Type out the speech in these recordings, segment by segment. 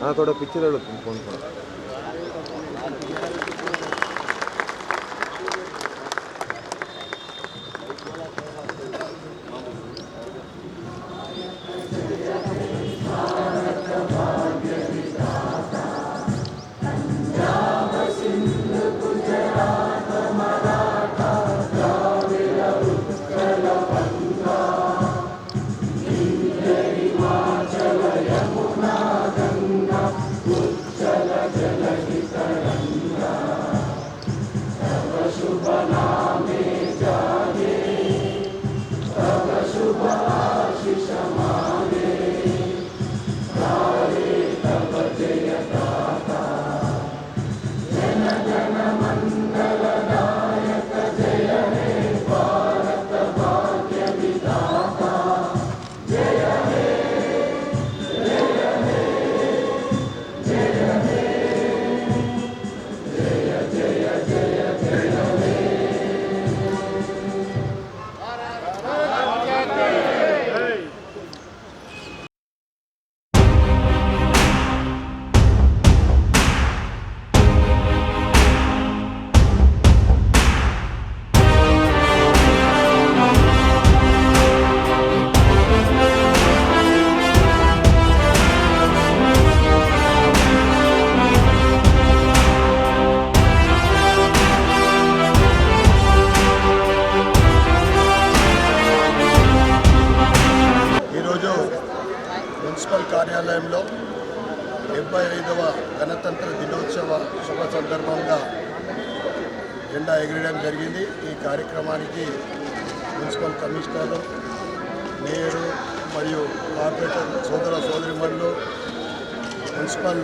ನಾನು ಕೂಡ picture ಹೇಳುತ್ತೀನಿ phone ಮಾಡಿ ఈరోజు మున్సిపల్ కార్యాలయంలో డెబ్బై ఐదవ గణతంత్ర దినోత్సవ శుభ సందర్భంగా జెండా ఎగిరడం జరిగింది. ఈ కార్యక్రమానికి మున్సిపల్ కమిషనర్ మేయరు మరియు కార్పొరేటర్ సోదర సోదరిమణులు మున్సిపల్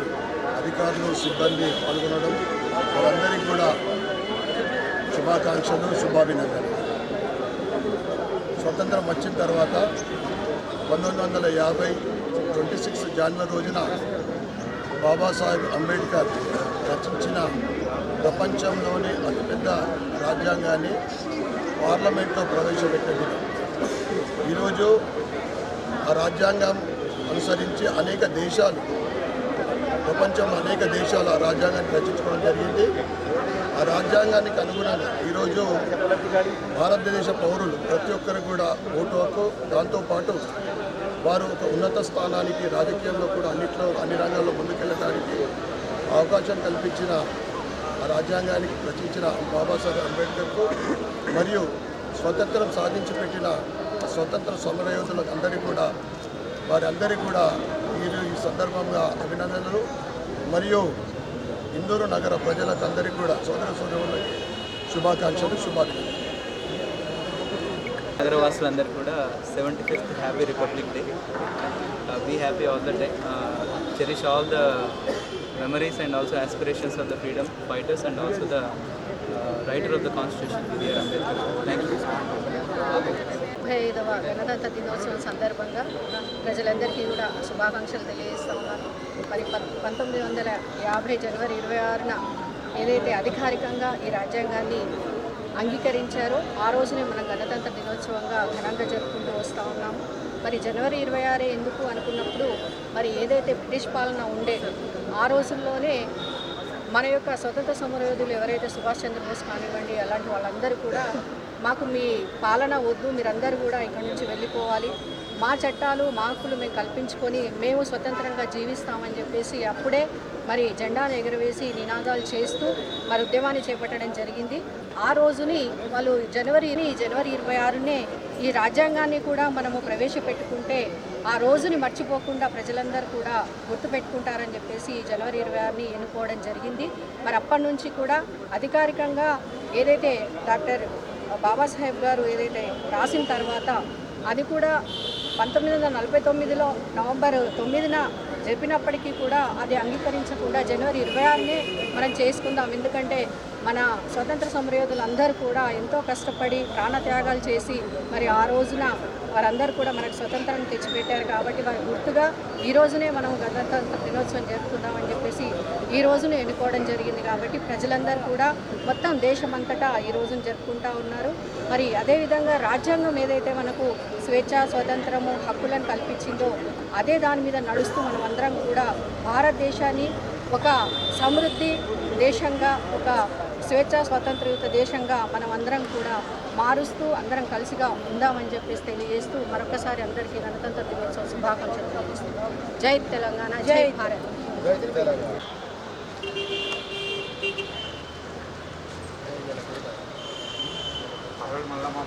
అధికారులు సిబ్బంది పాల్గొనడం వారందరికీ కూడా శుభాకాంక్షలు శుభాభినందనలు. స్వతంత్రం వచ్చిన తర్వాత పంతొమ్మిది వందల యాభై ట్వంటీ సిక్స్ జనవరి రోజున బాబాసాహెబ్ అంబేద్కర్ రచించిన ప్రపంచంలోని అతిపెద్ద రాజ్యాంగాన్ని పార్లమెంట్లో ప్రవేశపెట్టింది ఈరోజు ఆ రాజ్యాంగం అనుసరించి అనేక దేశాలు ప్రపంచంలో అనేక దేశాలు ఆ రాజ్యాంగాన్ని రచించుకోవడం జరిగింది. ఆ రాజ్యాంగానికి అనుగుణంగా ఈరోజు భారతదేశ పౌరులు ప్రతి ఒక్కరు కూడా ఓటు హక్కు దాంతోపాటు వారు ఒక ఉన్నత స్థానానికి రాజకీయంలో కూడా అన్నింటిలో అన్ని రంగాల్లో ముందుకెళ్ళడానికి అవకాశం కల్పించిన ఆ రాజ్యాంగానికి రచించిన బాబాసాహెబ్ అంబేద్కర్కు మరియు స్వతంత్రం సాధించి పెట్టిన స్వతంత్ర సమరయోధులకు అందరికీ కూడా వారందరికీ కూడా ఈ సందర్భంగా అభినందనలు. మరియు ఇందూరు నగర ప్రజలకు అందరికీ కూడా సోదర సోదరులకి శుభాకాంక్షలు శుభాభినందనలు. నగరవాసులందరూ కూడా seventy fifth happy republic day. Be happy all the time cherish all the memories and also aspirations of the freedom fighters and also the writer of the constitution BR Ambedkar thank you ముప్పై ఐదవ గణతంత్ర దినోత్సవం సందర్భంగా ప్రజలందరికీ కూడా శుభాకాంక్షలు తెలియజేస్తా ఉన్నాను మరి పంతొమ్మిది వందల యాభై జనవరి ఇరవై ఆరున ఏదైతే అధికారికంగా ఈ రాజ్యాంగాన్ని అంగీకరించారో ఆ రోజునే మనం గణతంత్ర దినోత్సవంగా ఘనంగా జరుపుకుంటూ వస్తూ ఉన్నాము మరి జనవరి ఇరవై ఆరే ఎందుకు అనుకున్నప్పుడు మరి ఏదైతే బ్రిటిష్ పాలన ఉండేదో ఆ రోజుల్లోనే మన యొక్క స్వతంత్ర సమరయోధులు ఎవరైతే సుభాష్ చంద్రబోస్ కానివ్వండి అలాంటి వాళ్ళందరూ కూడా మాకు మీ పాలన వద్దు మీరందరూ కూడా ఇక్కడ నుంచి వెళ్ళిపోవాలి. మా చట్టాలు మా హక్కులు మేము కల్పించుకొని మేము స్వతంత్రంగా జీవిస్తామని చెప్పేసి అప్పుడే మరి జెండాను ఎగరవేసి నినాదాలు చేస్తూ మరి ఉద్యమాన్ని చేపట్టడం జరిగింది. ఆ రోజుని వాళ్ళు జనవరిని జనవరి ఇరవై ఆరునే ఈ రాజ్యాంగాన్ని కూడా మనము ప్రవేశపెట్టుకుంటే ఆ రోజుని మర్చిపోకుండా ప్రజలందరూ కూడా గుర్తుపెట్టుకుంటారని చెప్పేసి జనవరి ఇరవై ఆరుని ఎన్నుకోవడం జరిగింది. మరి అప్పటి నుంచి కూడా అధికారికంగా ఏదైతే డాక్టర్ బాబాసాహెబ్ గారు ఏదైతే రాసిన తర్వాత అది కూడా పంతొమ్మిది వందల నలభై తొమ్మిదిలో నవంబర్ తొమ్మిదిన చెప్పినప్పటికీ కూడా అది అంగీకరించకుండా జనవరి ఇరవై ఆరునే మనం చేసుకుందాం. ఎందుకంటే మన స్వతంత్ర సమరయోధులందరూ కూడా ఎంతో కష్టపడి ప్రాణత్యాగాలు చేసి మరి ఆ రోజున వారందరూ కూడా మనకు స్వతంత్రాన్ని తెచ్చిపెట్టారు కాబట్టి వారి గుర్తుగా ఈ రోజునే మనం గణతంత్ర దినోత్సవం జరుపుకుందామని చెప్పేసి ఈ రోజును ఎన్నుకోవడం జరిగింది కాబట్టి ప్రజలందరూ కూడా మొత్తం దేశమంతటా ఈ రోజును జరుపుకుంటా ఉన్నారు. మరి అదేవిధంగా రాజ్యాంగం ఏదైతే మనకు స్వేచ్ఛ స్వతంత్రము హక్కులను కల్పించిందో అదే దాని మీద నడుస్తూ మనం అందరం కూడా భారతదేశాన్ని ఒక సమృద్ధి దేశంగా ఒక స్వేచ్ఛ స్వతంత్రయుత దేశంగా మనం అందరం కూడా మారుస్తూ అందరం కలిసిగా ఉందామని చెప్పేసి తెలియజేస్తూ మరొకసారి అందరికీ గణతంత్ర దినోత్సవ శుభాకాంక్షలు జై తెలంగాణ జై భారత్.